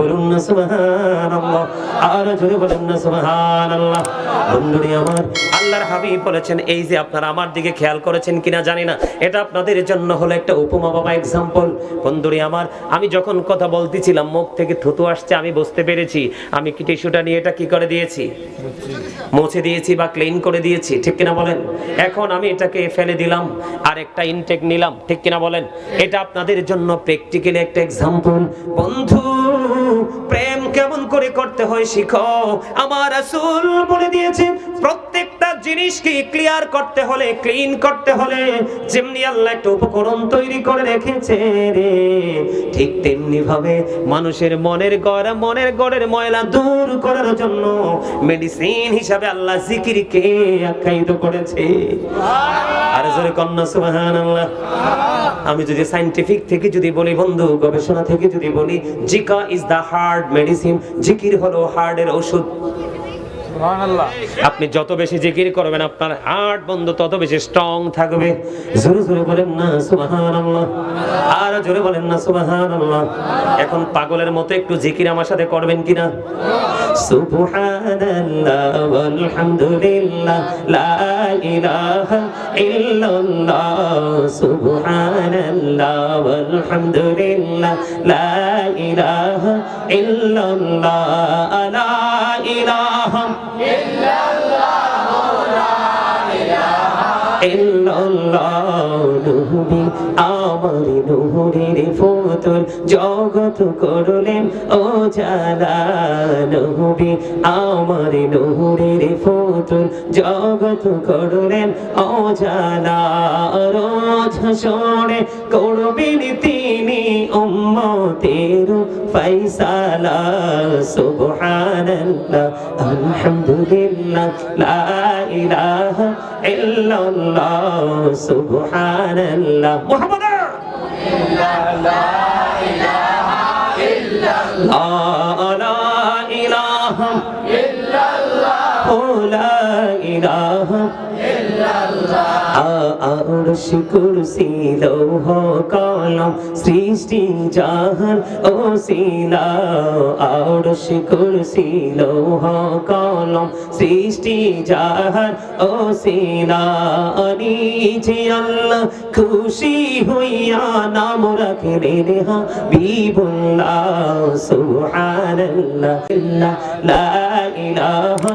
বলুন না, সুবহানাল্লাহ। আর জোরে বলুন না, সুবহানাল্লাহ। বন্ধুরি আমার, আল্লাহর হাবিব বলেছেন, এই যে আপনারা আমার দিকে খেয়াল করেছেন কিনা জানি না, এটা আপনাদের জন্য হলো একটা উপমা বাবা এক্সাম্পল বন্ধুরি আমার, আমি যখন কথা বলতেছিলাম, মুখ থেকে থুতু আসছে, আমি বুঝতে পেরেছি, আমি কি টিস্যুটা নিয়ে এটা কি করে দিয়েছি? মুছে দিয়েছি বা ক্লিন করে দিয়েছি, ঠিক কিনা বলেন? এখন আমি এটাকে ফেলে দিলাম আর একটা ইনটেক নিলাম, ঠিক কিনা বলেন? এটা আপনাদের জন্য প্র্যাকটিক্যালি একটা এক্সাম্পল বন্ধু প্রেম কেমন করে করতে হয় শিখো। আমার রাসূল বলে দিয়েছে, প্রত্যেকটা জিনিসকে ক্লিয়ার করতে হলে ক্লিন করতে হলে, যেমনি আল্লাহ একটা উপকরণ তৈরি করে রেখেছে রে। ঠিক তেমনি ভাবে মানুষের মনের গড়, মনের গড়ের ময়লা দূর করার জন্য মেডিসিন হিসাবে আল্লাহ জিকিরকে আখ্যায়িত করেছে। আর জোরে কন্যা, সুবহানাল্লাহ। আমি যদি সাইন্টিফিক থেকে যদি বলি, বন্ধু, গবেষণা থেকে যদি বলি, zikr is the heart medicine জিকির হলো হার্ডের ওষুধ। আপনি যত বেশি জিকির করবেন, আপনার হার্ট বন্ধ তত বেশি স্ট্রং থাকবে। জোরে জোরে বলেন না, সুবহানাল্লাহ। আর জোরে বলেন না, সুবহানাল্লাহ। এখন পাগলের মতো একটু জিকির আমার সাথে করবেন কিনা? সুবহানাল্লাহ ওয়ালহামদুলিল্লাহ লা ইলাহা ইল্লাল্লাহ, সুবহানাল্লাহ ওয়ালহামদুলিল্লাহ লা ইলাহা ইল্লাল্লাহ, লা ইলাহা illallah নবী আমার নূরের ফতুল জগৎ করলেন ও জালা নবী আমার নূরের ফতুল জগৎ করলেন ও জালা। রোজ হাসরে করবেন তিনি উম্মতের ফয়সালা। সুবহানাল্লাহ, আলহামদুলিল্লাহ, লা ইলাহা ইল্লাল্লাহ সুবহানাল্লাহ মুহাম্মদ! ইলাহা ইল্লাল্লাহ। লা ইলাহা আরশ কুরসি লৌহ কলম সৃষ্টি জাহান ও শিলা আরশ কুরসি লৌহ কলম সৃষ্টি জাহান ও শিলা নিচে আল্লাহ খুশি হইয়া নাম রাখলেন হাবিবুল্লাহ, সুবহানাল্লাহ, লা ইলাহা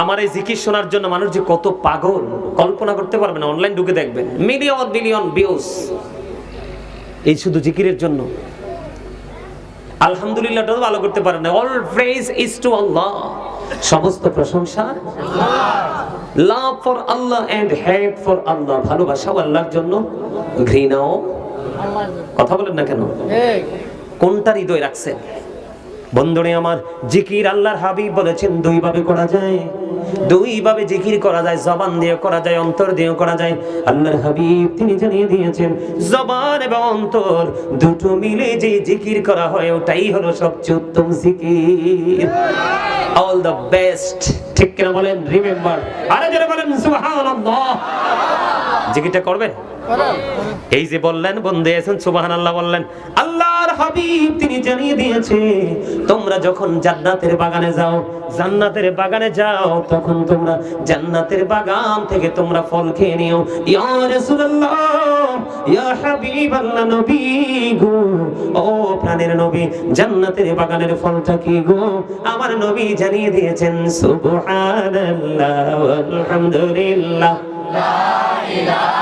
আমার এই জিকির শোনার জন্য মানুষ যে কত পাগল কল্পনা করতে পারবে না অনলাইন ঢুকে দেখবেন মিলিয়ন মিলিয়ন ভিউজ এই শুধু জিকিরের জন্য। আলহামদুলিল্লাহ তো ভালো করতে পারে না। All praise is to Allah সমস্ত প্রশংসা। Love for Allah and hate for Allah ভালোবাসাও আল্লাহর জন্য। ঘৃণাও। কথা বলেন না কেন? কোনটা হৃদয় রাখছেন? বন্ধুরে আমার জিকির আল্লাহর হাবিব বলেছেন দুই ভাবে করা যায়। দুই ভাবে জিকির করা যায় জবান দিয়ে করা যায় অন্তর দিয়ে করা যায়। আল্লাহর হাবিব তিনি জানিয়ে দিয়েছেন জবান এবং অন্তর দুটো মিলে যে জিকির করা হয় ওটাই হলো সবচেয়ে উত্তম জিকির। অল দ্য বেস্ট ঠিক কিনা বলেন? রিমেম্বার আরে যারা বলেন সুবহানাল্লাহ। জিকিরটা করবেন? এই যে বললেন বন্ধু এসেন সুবাহান আল্লাহ বললেন। আল্লাহর হাবিব তিনি জানিয়ে দিয়েছে, তোমরা যখন জান্নাতের বাগানে যাও, জান্নাতের বাগানে যাও, তখন তোমরা জান্নাতের বাগান থেকে তোমরা ফল খেয়ে নিও। ইয়া রাসূলুল্লাহ, ইয়া নবী গো, ও প্রাণের নবী, জান্নাতের বাগানের ফলটা কি গো? আমার নবী জানিয়ে দিয়েছেন, সুবহানাল্লাহ আলহামদুলিল্লাহ লা ইলাহা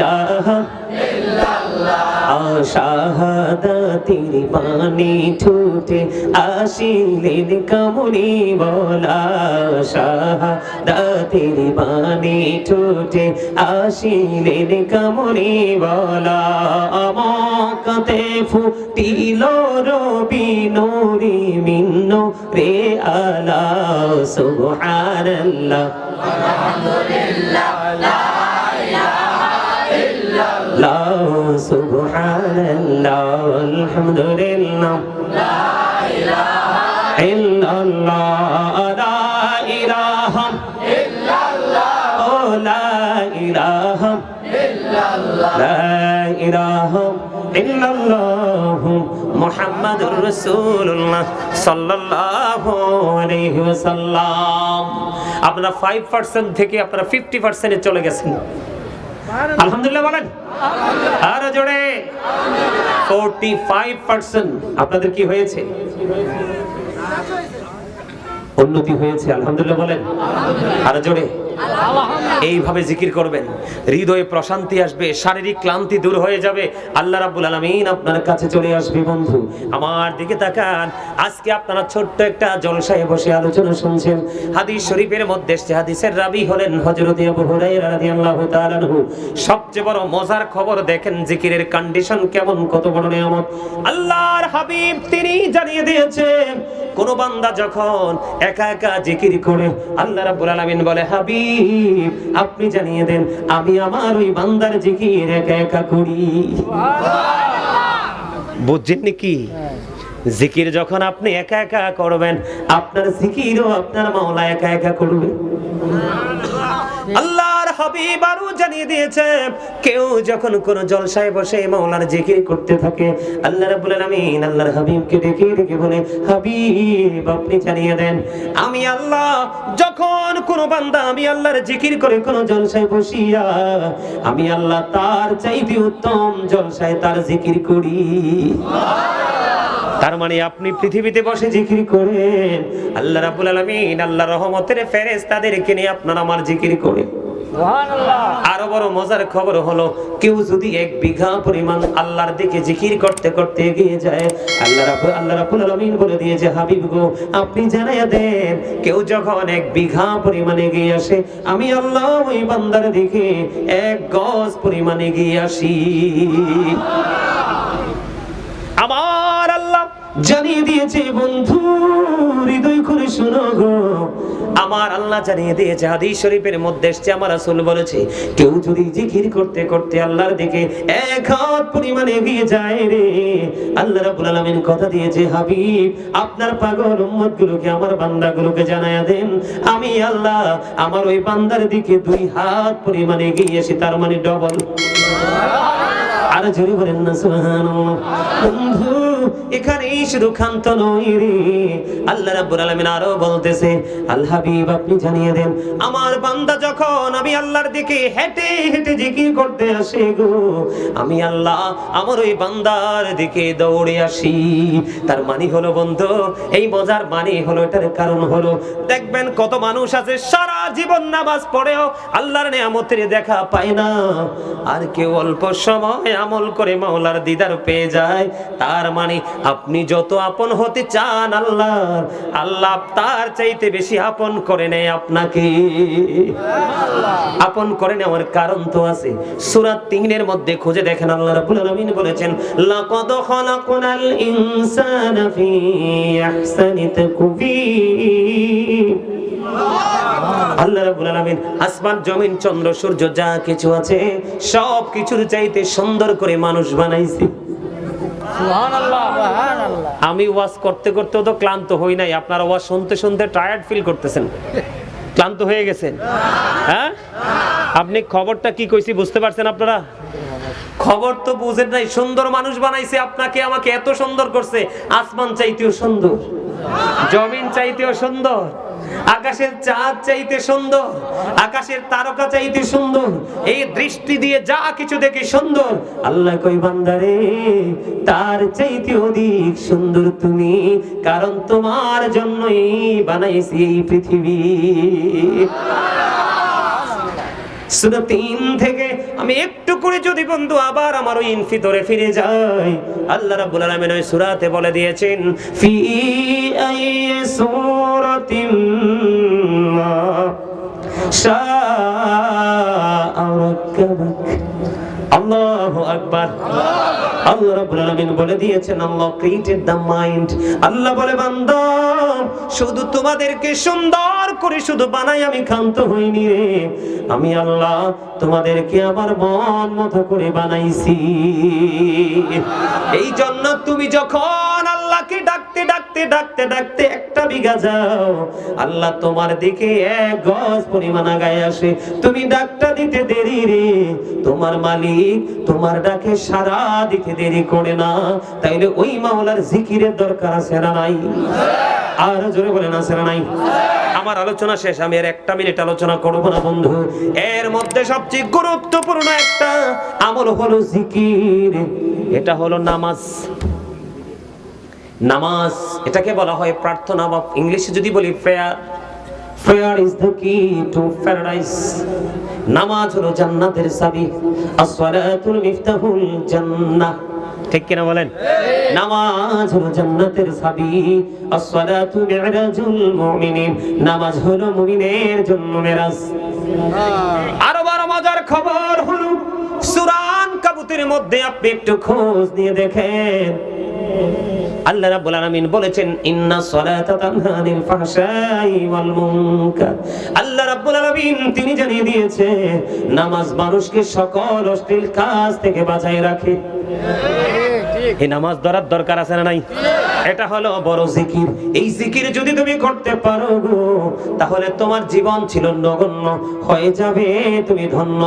ইলাহা আশাহাদাতি ঠুটে ছুটে আসিলেন কামুনি বলা শাহাদাতি বাণী ছুটে আসিলেন কামুনি বলা আমকতে ফুটিল রবি নুরি মিন্নু রে আলা সুবহানাল্লাহ। আলহামদুলিল্লাহ লা সুবহানাল্লাহ আলহামদুলিল্লাহ লা ইল্লাল্লাহ ও লা ইলাহা ইল্লাল্লাহ লা ইলাহা ইল্লাল্লাহ মুহাম্মাদুর রাসূলুল্লাহ সাল্লাল্লাহু আলাইহি ওয়াসাল্লাম আপনারা 5% থেকে আপনারা 50% এ চলে গেছেন। আলহামদুলিল্লাহ বলেন। আর জোরে। ফোরটি ফাইভ পার্সেন্ট আপনাদের কি হয়েছে? উন্নতি হয়েছে, আলহামদুলিল্লাহ বলেন। আরও জোরে। এইভাবে জিকির করবেন, হৃদয়ে প্রশান্তি আসবে, শারীরিক ক্লান্তি দূর হয়ে যাবে। আল্লাহ রাব্বুল আলামিন আপনার কাছে চলে আসবে, বন্ধু। আমার দিকে তাকান। আজকে আপনারা ছোট্ট একটা জলসায় বসে আলোচনা শুনছেন। হাদিস শরীফের মধ্যে এসছে, হাদিসের রাবি হলেন হযরত আবু হুরায়রা রাদিয়াল্লাহু তাআলা আনহু। সবচেয়ে বড় মজার খবর দেখেন, জিকিরের কন্ডিশন কেমন, কত বড় নিয়ামত। আল্লাহর হাবিব তিনি জানিয়ে দিয়েছেন, কোন বান্দা যখন একা একা জিকির করে আল্লাহ রাব্বুল আলামিন বলে হাবিব আপনি জানিয়ে দেন আমি আমার ওই বান্দার জিকির একা একা করি। বুঝছেন নাকি? জিকির যখন আপনি একা একা করবেন আপনার জিকিরও আপনার মাওলা একা একা করবে। আল্লাহর হাবিব জানিয়ে দিয়েছে, কেউ যখন কোন জলসায় বসে মাওলার জিকির করতে থাকে, আল্লাহ রাব্বুল আলামিন আল্লাহর হাবিবকে ডেকে ডেকে বলে, হাবিব, আপনি জানিয়ে দেন, আমি আল্লাহ, যখন কোন বান্দা আমি আল্লাহর জিকির করে কোন জলসায় বসিয়া, আমি আল্লাহ তার চাইতে উত্তম জলসায় তার জিকির করি। তার মানে আপনি পৃথিবীতে বসে জিকির করেন, আল্লাহ রাব্বুল আলামিন আল্লাহ রহমতের ফেরেশতাদেরকে নিয়ে আপনার আমার জিকির করে আরও বড় মজার খবর হলো, কেউ যদি এক বিঘা পরিমাণ আল্লাহর দিকে জিকির করতে করতে এগিয়ে যায়, আল্লাহ আল্লাহ রাব্বুল আলামিন বলে দিয়েছে, হাবিব গো, আপনি জানাইয়া দেন, কেউ যখন এক বিঘা পরিমাণ এগিয়ে আসে, আমি আল্লাহ ওই বান্দার দিকে এক গজ পরিমাণ এগিয়ে আসি। জানিয়ে দিয়েছে, বন্ধু, হৃদয় করে শুনো গো। আমার আল্লাহ জানিয়ে দিয়েছে, হাদিস শরীফের মধ্যে এসছে, আমার রাসূল বলেছে, কেউ যদি জিকির করতে করতে আল্লাহর দিকে এক হাত পরিমাণে এগিয়ে যায় রে। আল্লাহ রাব্বুল আলামিন কথা দিয়েছে, হাবিব, আপনার পাগল উম্মত গুলোকে আমার বান্দাগুলোকে জানায়া দেন। আমি আল্লাহ, আমার ওই বান্দার দিকে দুই হাত পরিমাণে এগিয়ে এসে তার মানে ডবল আর জোরে বলেন না, সুবহানাল্লাহ। বন্ধু এখানেই শুধু ক্ষান্ত রে। আল্লাহ রাব্বুল আলামিন আরও বলতেছে, আল হাবিব, আপনি জানিয়ে দেন, আমার বান্দা যখন আমি আল্লাহর দিকে হেঁটে হেঁটে জিকির করতে গো, আমি আল্লাহ আমার ওই বান্দার দিকে দৌড়ে আসি। তার মানে হলো বন্ধু, এই মজার মানে হলো, এটার কারণ হলো, দেখবেন কত মানুষ আছে, সারা জীবন নামাজ পড়েও আল্লাহর নিয়ামতের দেখা পায় না। আর কেউ অল্প সময় আমল করে মাওলার দিদার পেয়ে যায়, তার মানে আপনি যত আপন হতে চান আল্লাহ আল্লাহ তার চাইতে বেশি আপন করে নেয় আপনাকে। আপন করে নেওয়ার কারণ তো আছে। সূরা তিনের মধ্যে খুঁজে দেখেন, আল্লাহ রাব্বুল আলামিন বলেছেন ইনসানা ফি আহসানি আল্লাহ রাব্বুল আলামিন, আসমান, জমিন, চন্দ্র, সূর্য যা কিছু আছে সব কিছুর চাইতে সুন্দর করে মানুষ বানাইছে। আমি ওয়াজ করতে করতে তো ক্লান্ত হই নাই। আপনারা ওয়াজ শুনতে শুনতে টায়ার্ড ফিল করতেছেন। ক্লান্ত হয়ে গেছেন। হ্যাঁ? আপনি খবরটা কি কইছি বুঝতে পারছেন আপনারা? খবর তো বুঝেন নাই। সুন্দর মানুষ বানাইছে আপনাকে, আমাকে এত সুন্দর করছে। আসমান চাইতেও সুন্দর, জমিন চাইতেও সুন্দর। আকাশের চাঁদ চাইতে সুন্দর, আকাশের তারকা চাইতে সুন্দর, এই দৃষ্টি দিয়ে যা কিছু দেখে সুন্দর। আল্লাহ কই বান্দারে, তার চাইতে অধিক সুন্দর তুমি, কারণ তোমার জন্যই বানাইছি এই পৃথিবী। সূরা তিন থেকে, আমি একটু করে যদি বন্ধু আবার আমার ওই ইনফিতরে ফিরে যাই, আল্লাহ রাব্বুল আলামিন ওই সূরাতে বলে দিয়েছেন, ফি আই সূরাতিন শুধু তোমাদেরকে সুন্দর করে শুধু বানাই, আমি ক্ষান্ত হইনি রে। আমি আল্লাহ তোমাদেরকে আমার মন মতো করে বানাইছি। এই জন্য তুমি যখন ডাকতে ডাকতে ডাকতে একটা বিঘা যাও। আল্লাহ তোমার দিকে এক গজ পরিমাণ আগায় আসে। তুমি ডাকটা দিতে দেরি রে। তোমার মালিক তোমার ডাকে সারা দিতে দেরি করে না। তাইলে ওই মাওলার জিকিরের দরকার আছে না নাই? আর জোরে আছে না নাই? আমার আলোচনা শেষ, আমি আর একটা মিনিট আলোচনা করব না, বন্ধু। এর মধ্যে সবচেয়ে গুরুত্বপূর্ণ একটা আমল হলো জিকির। এটা হলো নামাজ। নামাজ এটাকে বলা হয় প্রার্থনা বা ইংলিশে যদি বলি prayer prayer is the key to paradise নামাজ হলো জান্নাতের চাবি আসসালাতুল মিফতাহুল জান্নাহ। ঠিক কিনা বলেন? নামাজ হলো জান্নাতের চাবি আসসালাতু মিরাজুল মুমিনিন। নামাজ হলো মুমিনের জন্য মেরাজ। আরও বড় মজার খবর হলো সুরান কাবুতের মধ্যে আপনি একটু খোঁজ নিয়ে দেখেন। আল্লাহ রাব্বুল আলামিন বলেছেন ইন্না সলাতা তানহা আনিল ফাহশাই ওয়াল মুনকার। আল্লাহ রাব্বুল আলামিন তিনি জানিয়ে দিয়েছে নামাজ মানুষকে সকল অশ্লীল কাজ থেকে বাঁচায় রাখে। এই নামাজ ধরার দরকার আছে না নাই? এটা হলো বড় জিকির। এই জিকির যদি তুমি করতে পারো গো তাহলে তোমার জীবন ছিল নগণ্য। হয়ে যাবে তুমি ধন্য।